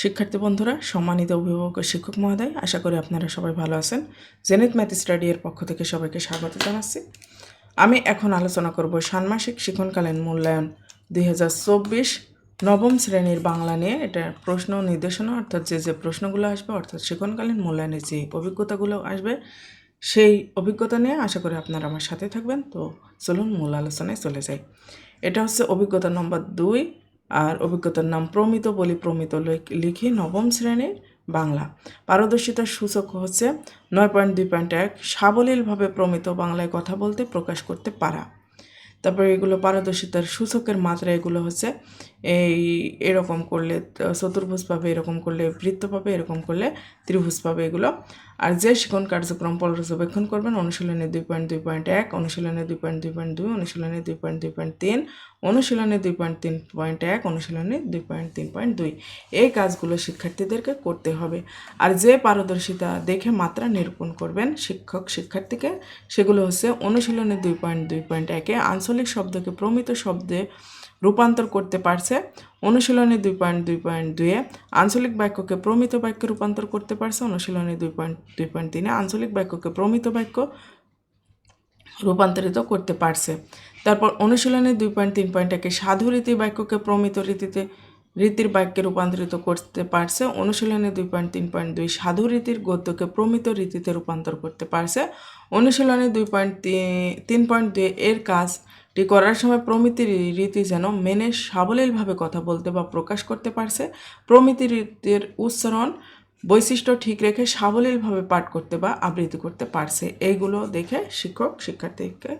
শিক্ষার্থী বন্ধুরা, সম্মানিত অভিভাবক ও শিক্ষক মহোদয়, আশা করি আপনারা সবাই ভালো আছেন। জেনেত ম্যাথ এর পক্ষ থেকে সবাইকে স্বাগত জানাচ্ছি। আমি এখন আলোচনা করব ষান্মাসিক শিক্ষণকালীন মূল্যায়ন দুই হাজার চব্বিশ নবম শ্রেণির বাংলা নিয়ে। এটা প্রশ্ন নির্দেশনা, অর্থাৎ যে যে প্রশ্নগুলো আসবে, অর্থাৎ শিক্ষণকালীন মূল্যায়নের যে অভিজ্ঞতাগুলো আসবে, সেই অভিজ্ঞতা নিয়ে আশা করি আপনারা আমার সাথে থাকবেন। তো চলুন মূল আলোচনায় চলে যাই। এটা হচ্ছে অভিজ্ঞতা নম্বর দুই। আর অভিজ্ঞতার নাম প্রমিত বলি প্রমিত লেখ- নবম শ্রেণির বাংলা। পারদর্শিতার সূচক হচ্ছে নয় পয়েন্ট দুই পয়েন্ট এক। সাবলীলভাবে প্রমিত বাংলায় কথা বলতে প্রকাশ করতে পারা। তারপরে এগুলো পারদর্শিতার সূচকের মাত্রা এগুলো হচ্ছে এই এরকম করলে চতুর্ভুজ পাবে এরকম করলে, বৃত্ত পাবে এরকম করলে ত্রিভুজ পাবে এগুলো। আর যে শিক্ষণ কার্যক্রম পর্যবেক্ষণ করবেন, অনুশীলনে দুই পয়েন্ট দুই পয়েন্ট এক, অনুশীলনে দুই পয়েন্ট দুই পয়েন্ট দুই, অনুশীলনে দুই পয়েন্ট দুই পয়েন্ট তিন, অনুশীলনে দুই পয়েন্ট, তিন পয়েন্ট এক, অনুশীলনে দুই পয়েন্ট, তিন পয়েন্ট দুই। এই কাজগুলো শিক্ষার্থীদেরকে করতে হবে। আর যে পারদর্শিতা দেখে মাত্রা নিরূপণ করবেন শিক্ষক, শিক্ষার্থীকে, সেগুলো হচ্ছে অনুশীলনে দুই পয়েন্ট দুই পয়েন্ট একে আঞ্চলিক শব্দকে প্রমিত শব্দে রূপান্তর করতে পারছে। অনুশীলনে দুই পয়েন্ট দুই পয়েন্ট দুয়ে আঞ্চলিক বাক্যকে প্রমিত বাক্যে রূপান্তর করতে পারছে। অনুশীলনে দুই পয়েন্ট দুই পয়েন্ট তিনে আঞ্চলিক বাক্যকে প্রমিত বাক্য রূপান্তরিত করতে পারছে। তারপর অনুশীলনে দুই পয়েন্ট, তিন পয়েন্ট একে সাধু রীতি বাক্যকে প্রমিত রীতিতে রীতির বাক্যে রূপান্তরিত করতে পারছে, অনুশীলনে দুই পয়েন্ট, তিন পয়েন্ট দুই সাধু রীতির গদ্যকে প্রমিত রীতিতে রূপান্তর করতে পারছে। অনুশীলনে দুই পয়েন্ট তিন পয়েন্ট দুই এর কাজটি করার সময় প্রমিতি রীতি যেন মেনে সাবলীলভাবে কথা বলতে বা প্রকাশ করতে পারছে। প্রমিতি রীতির উচ্চারণ বৈশিষ্ট্য ঠিক রেখে সাবলীলভাবে পাঠ করতে বা আবৃত্তি করতে পারছে। এইগুলো দেখে শিক্ষক শিক্ষার্থীকে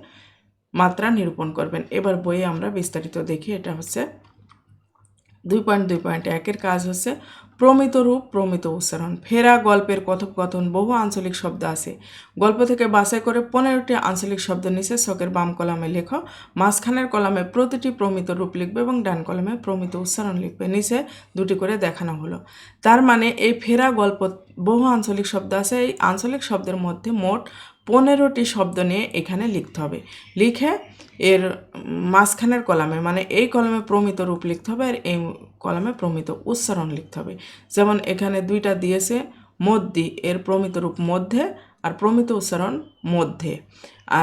মাত্রা নিরূপণ করবেন। এবার বইয়ে আমরা বিস্তারিত দেখি, এটা হচ্ছে দুই পয়েন্ট দুই পয়েন্ট একের কাজ হচ্ছে প্রমিত রূপ, প্রমিত উচ্চারণ। ফেরা গল্পের কথোপকথন, বহু আঞ্চলিক শব্দ আছে। গল্প থেকে বাছাই করে পনেরোটি আঞ্চলিক শব্দ নিচে শখের বাম কলামে লেখো, মাঝখানের কলামে প্রতিটি প্রমিত রূপ লিখবে এবং ডান কলামে প্রমিত উচ্চারণ লিখবে। নিচে দুটি করে দেখানো হলো। তার মানে এই ফেরা গল্প, বহু আঞ্চলিক শব্দ আছে। এই আঞ্চলিক শব্দের মধ্যে মোট পনেরোটি শব্দ নিয়ে এখানে লিখতে হবে। লিখে এর মাঝখানের কলামে মানে এই কলমে প্রমিত রূপ লিখতে হবে আর এই কলমে প্রমিত উচ্চারণ লিখতে হবে। যেমন এখানে দুইটা দিয়েছে, মধ্যি, এর প্রমিত রূপ মধ্যে আর প্রমিত উচ্চারণ মধ্যে।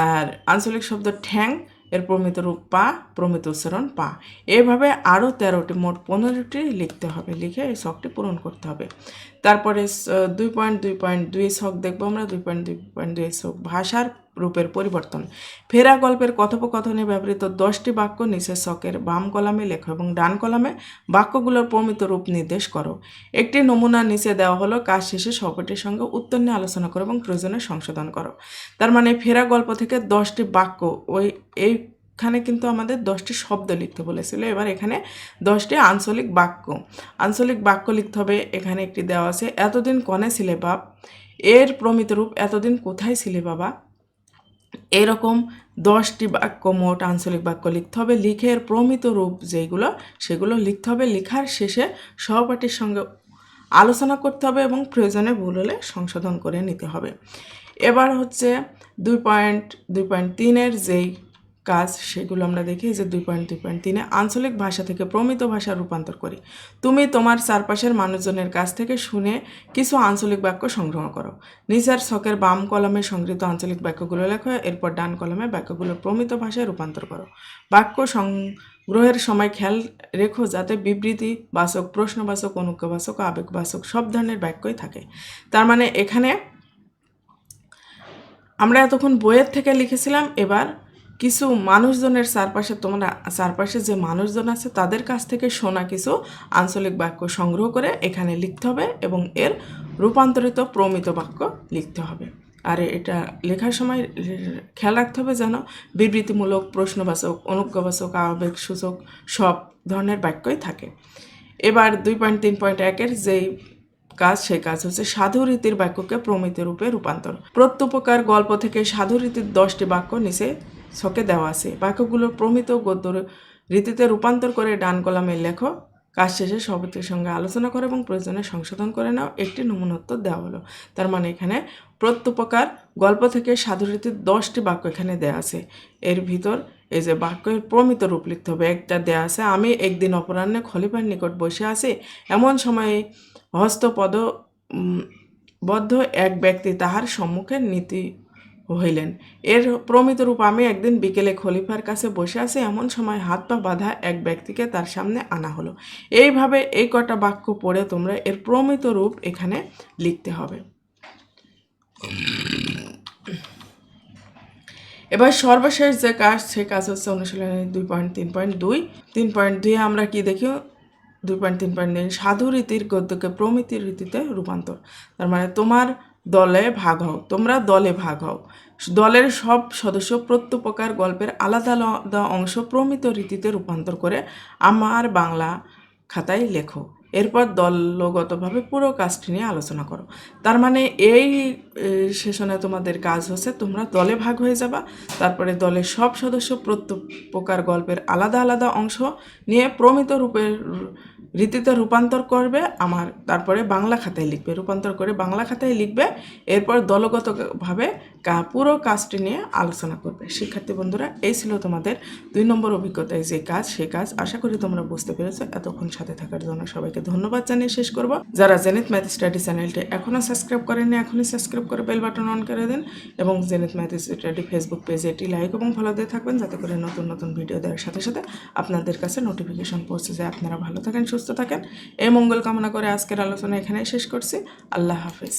আর আঞ্চলিক শব্দ ঠ্যাং এর প্রমিত রূপ পা প্রমিত উচ্চারণ পা। এভাবে আরও তেরোটি, মোট পনেরোটি লিখতে হবে, লিখে এই শখটি পূরণ করতে হবে। তারপরে দুই পয়েন্ট দুই পয়েন্ট দুই শখ দেখব আমরা, দুই পয়েন্ট দুই পয়েন্ট দুই শখ। ভাষার রূপের পরিবর্তন। ফেরা গল্পের কথোপকথনে ব্যবহৃত দশটি বাক্য নিচের শখের বাম কলামে লেখো এবং ডান কলামে বাক্যগুলোর প্রমিত রূপ নির্দেশ করো। একটি নমুনা নিচে দেওয়া হলো, কাজ শেষে সহপাঠীর সঙ্গে উত্তর নিয়ে আলোচনা করো এবং প্রয়োজনে সংশোধন করো। তার মানে ফেরা গল্প থেকে দশটি বাক্য, ওই, এইখানে কিন্তু আমাদের দশটি শব্দ লিখতে বলেছিল। এবার এখানে দশটি আঞ্চলিক বাক্য। আঞ্চলিক বাক্য লিখতে হবে, এখানে একটি দেওয়া আছে, এতদিন কনে ছিলে বাপ? এর প্রমিত রূপ এতদিন কোথায় ছিলে বাবা? এরকম দশটি বাক্য মোট আঞ্চলিক বাক্য লিখতে হবে। লিখে এর প্রমিত রূপ যেগুলো সেগুলো লিখতে হবে। লেখার শেষে সহপাঠীর সঙ্গে আলোচনা করতে হবে এবং প্রয়োজনে ভুল হলে সংশোধন করে নিতে হবে। এবার হচ্ছে দুই পয়েন্ট দুই পয়েন্ট তিনের যেই কাজ সেগুলো আমরা দেখি যে দুই পয়েন্ট দুই পয়েন্ট তিনে আঞ্চলিক ভাষা থেকে প্রমিত ভাষা রূপান্তর করি। তুমি তোমার চারপাশের মানুষজনের কাছ থেকে শুনে কিছু আঞ্চলিক বাক্য সংগ্রহ করো। নিচের ছকের বাম কলমে সংগৃহীত আঞ্চলিক বাক্যগুলো লেখো, এরপর ডান কলমে বাক্যগুলো প্রমিত ভাষায় রূপান্তর করো। বাক্য সংগ্রহের সময় খেয়াল রেখো যাতে বিবৃতি, বাচক, প্রশ্নবাচক, অনুজ্ঞাবাচক, আবেগবাচক সব ধরনের বাক্যই থাকে। তার মানে এখানে আমরা এতক্ষণ বইয়ের থেকে লিখেছিলাম, এবার কিছু মানুষজনের চারপাশে তোমরা, চারপাশে যে মানুষজন আছে তাদের কাছ থেকে শোনা কিছু আঞ্চলিক বাক্য সংগ্রহ করে এখানে লিখতে হবে এবং এর রূপান্তরিত প্রমিত বাক্য লিখতে হবে। আর এটা লেখার সময় খেয়াল রাখতে হবে যেন বিবৃতিমূলক, প্রশ্নবাচক, অনুজ্ঞাবাচক আবেগসূচক সব ধরনের বাক্যই থাকে। এবার দুই পয়েন্ট, তিন পয়েন্ট একের যেই কাজ, সেই কাজ হচ্ছে সাধু রীতির বাক্যকে প্রমিত রূপে রূপান্তর। প্রত্যুপকার গল্প থেকে সাধু রীতির দশটি বাক্য নিচে ছকে দেওয়া আছে। বাক্যগুলো প্রমিত গদ্য রীতিতে রূপান্তর করে ডান কলামে লেখো কাজ শেষে সভাপতির সঙ্গে আলোচনা করে এবং প্রয়োজনে সংশোধন করে নাও একটি নমুনোত্তর দেওয়া হলো। তার মানে এখানে প্রত্যুপকার গল্প থেকে সাধু রীতির দশটি বাক্য এখানে দেওয়া আছে। এর ভিতর এই যে বাক্যের প্রমিত রূপ লিখতে হবে, একটা দেয়া আছে, আমি একদিন অপরাহ্নে খলিফার নিকট বসে আছি। এমন সময়ে হস্তপদ বদ্ধ এক ব্যক্তি তাহার সম্মুখে নীতি হইলেন। এর প্রমিত রূপ আমি একদিন বিকেলে খলিফার কাছে বসে আছি, এমন সময় হাত পা বাঁধা এক ব্যক্তিকে তার সামনে আনা হলো। এইভাবে এই কটা বাক্য পড়ে তোমরা এর প্রমিত রূপ এখানে লিখতে হবে। এবার সর্বশেষ যে কাজ, সে কাজ হচ্ছে অনুশীলনের দুই পয়েন্ট, তিন পয়েন্ট দুই। তিন পয়েন্ট দুই আমরা কি দেখি? দুই পয়েন্ট, তিন পয়েন্ট দুই। সাধু রীতির গদ্যকে প্রমিতির রীতিতে রূপান্তর। তার মানে তোমার দলে ভাগ হও, তোমরা দলে ভাগ হও। দলের সব সদস্য প্রত্যুপকার গল্পের আলাদা আলাদা অংশ প্রমিত রীতিতে রূপান্তর করে আমার বাংলা খাতায় লেখো। এরপর দলগতভাবে পুরো কাজটি নিয়ে আলোচনা করো। তার মানে এই সেশনে তোমাদের কাজ হচ্ছে তোমরা দলে ভাগ হয়ে যাবা। তারপরে দলের সব সদস্য প্রত্যেক প্রকার গল্পের আলাদা আলাদা অংশ নিয়ে প্রমিত রূপের রীতিতে রূপান্তর করবে আমার, তারপরে বাংলা খাতায় লিখবে, রূপান্তর করে বাংলা খাতায় লিখবে, এরপর দলগতভাবে কা- পুরো কাজটি নিয়ে আলোচনা করবে। শিক্ষার্থী বন্ধুরা, এই ছিল তোমাদের দুই নম্বর অভিজ্ঞতায় যে কাজ সেই কাজ। আশা করি তোমরা বুঝতে পেরেছ। এতক্ষণ সাথে থাকার জন্য সবাইকে ধন্যবাদ জানিয়ে শেষ করব। যারা জেনিত ম্যাথ স্টাডি চ্যানেলটি এখনও সাবস্ক্রাইব করেননি, এখনই সাবস্ক্রাইব করে বেল বাটন অন করে দিন এবং জেনিত ম্যাথ স্টাডি ফেসবুক পেজে এটি লাইক এবং ফলো দিয়ে থাকবেন, যাতে করে নতুন নতুন ভিডিও দেওয়ার সাথে সাথে আপনাদের কাছে নোটিফিকেশন পৌঁছে যায়। আপনারা ভালো থাকেন সুস্থ থাকেন। এই মঙ্গল কামনা করে আজকের আলোচনা এখানেই শেষ করছি। আল্লাহ হাফিজ।